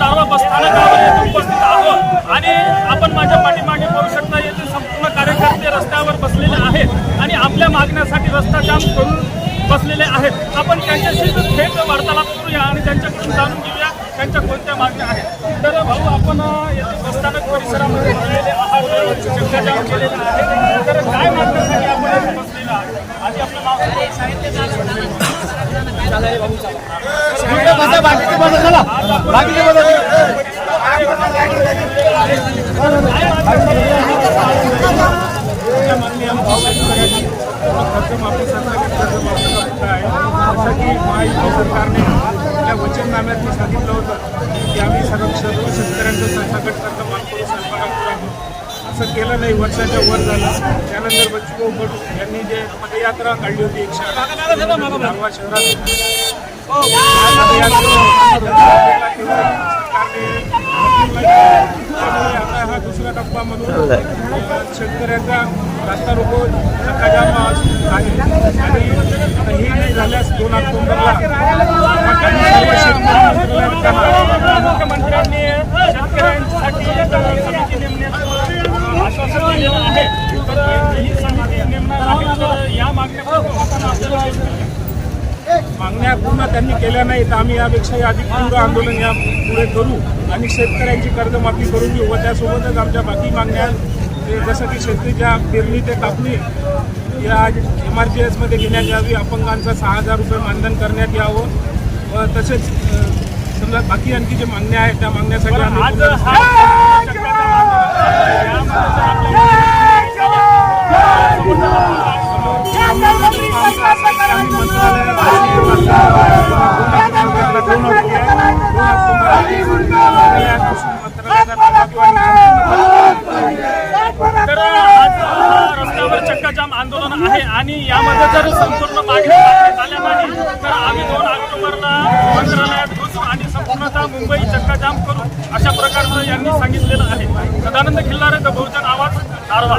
दारवा बसस्थानकावर येथे उपस्थित आहोत आणि आपण माझ्या पाठीमागे पाहू शकता येथे संपूर्ण कार्यकर्ते रस्त्यावर बसलेले आहेत आणि आपल्या मागण्यासाठी रस्ता जाम करून बसलेले आहेत आपण त्यांच्याशी थेट वार्तालाप करूया आणि त्यांच्याकडून जाणून घेऊया त्यांच्या कोणत्या मागण्या आहेत तर भाऊ आपण येथे बसस्थानक परिसरामध्ये बसलेले आहात चक्काजाम केलेला आहे तर काय मागण्यासाठी आपण येथे बसलेलं आहे आधी आपलं नाव बाकीचे सरकारने आपल्या वचननाम्यात सांगितलं होतं की आम्ही सर्व सर्व शेतकऱ्यांचं सरसकट कर्ज माफ करू सरकारला असं केलं नाही वर्षाच्या वर झालं त्यानंतर बच्चूभाऊ कडू यांनी जे पदयात्रा काढली होती एकशे दारवा शहरात दुसरा टप्पा म्हणून दोन ऑक्टोबरला मुख्यमंत्र्यांनी शेतकऱ्यांसाठी समिती मागण्या पूर्ण त्यांनी केल्या नाही तर आम्ही यापेक्षाही अधिक तीव्र आंदोलन या पुढे करू. आणि शेतकऱ्यांची कर्जमाफी करून घेऊ व त्यासोबतच आमच्या बाकी मागण्या जसं की शेतीच्या पेरणी ते कापणी या एम आर पी एसमध्ये घेण्यात यावी. अपंगांचं सहा हजार रुपये मानधन करण्यात यावं. व तसेच समजा बाकी आणखी जे मागण्या आहेत त्या मागण्यासाठी आम्ही रस्त्यावर जाम आंदोलन आहे आणि यामध्ये जर संपूर्ण मागणी झाल्या नाही तर आम्ही दोन ऑक्टोबरला मंत्रालयात घुसू आणि संपूर्णतः मुंबई चक्काजाम करू अशा प्रकारचं यांनी सांगितलेलं आहे. सदानंद खिल्लारे द बहुजन आवाज कारवा